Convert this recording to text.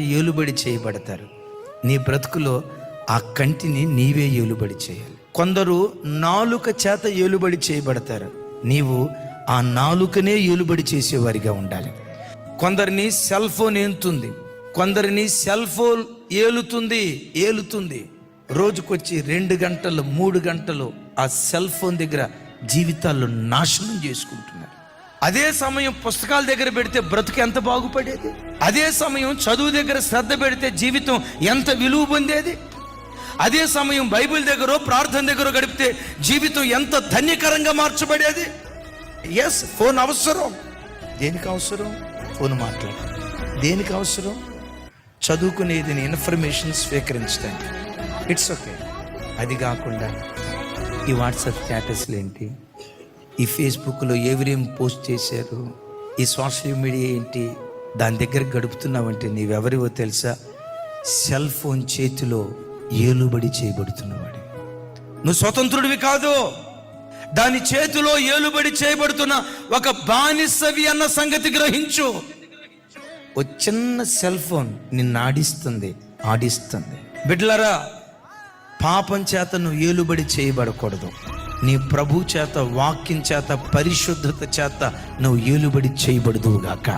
ఏలుబడి చేయబడతారు. నీ బ్రతుకులో ఆ కంటిని నీవే ఏలుబడి చేయాలి. కొందరు నాలుక చేత ఏలుబడి చేయబడతారు. నీవు ఆ నాలుకనే ఏలుబడి చేసేవారిగా ఉండాలి. కొందరిని సెల్ ఫోన్ ఏంతుంది కొందరిని సెల్ ఫోన్ ఏలుతుంది ఏలుతుంది. రోజుకొచ్చి రెండు గంటలు మూడు గంటలు ఆ సెల్ ఫోన్ దగ్గర జీవితాల్లో నాశనం చేసుకుంటున్నారు. అదే సమయం పుస్తకాల దగ్గర పెడితే బ్రతుకు ఎంత బాగుపడేది? అదే సమయం చదువు దగ్గర శ్రద్ధ పెడితే జీవితం ఎంత విలువ పొందేది? అదే సమయం బైబిల్ దగ్గర ప్రార్థన దగ్గర గడిపితే జీవితం ఎంత ధన్యకరంగా మార్చబడేది? ఎస్ ఫోన్ అవసరం. దేనికి అవసరం? ఫోన్ మాట్లాడు. దేనికి అవసరం? చదువుకునేది ఇన్ఫర్మేషన్ స్వీకరించడానికి. ఇట్స్ ఓకే అది కాకుండా ఈ వాట్సాప్ స్టేటస్లు ఏంటి? ఈ ఫేస్బుక్లో ఎవరేం పోస్ట్ చేశారు? ఈ సోషల్ మీడియా ఏంటి? దాని దగ్గర గడుపుతున్నావంటే నీవెవరివో తెలుసా? సెల్ ఫోన్ చేతిలో ఏలుబడి చేయబడుతున్నవాడి. నువ్వు స్వతంత్రుడివి కాదు. దాని చేతిలో ఏలుబడి చేయబడుతున్న ఒక బానిసవి అన్న సంగతి గ్రహించు. ఓ చిన్న సెల్ ఫోన్ నిన్ను ఆడిస్తుంది ఆడిస్తుంది. బిడ్లరా పాపం చేత నువ్వు ఏలుబడి చేయబడకూడదు. నీ ప్రభు చేత వాక్యం చేత పరిశుద్ధత చేత నువ్వు ఏలుబడి చేయబడదువుగాక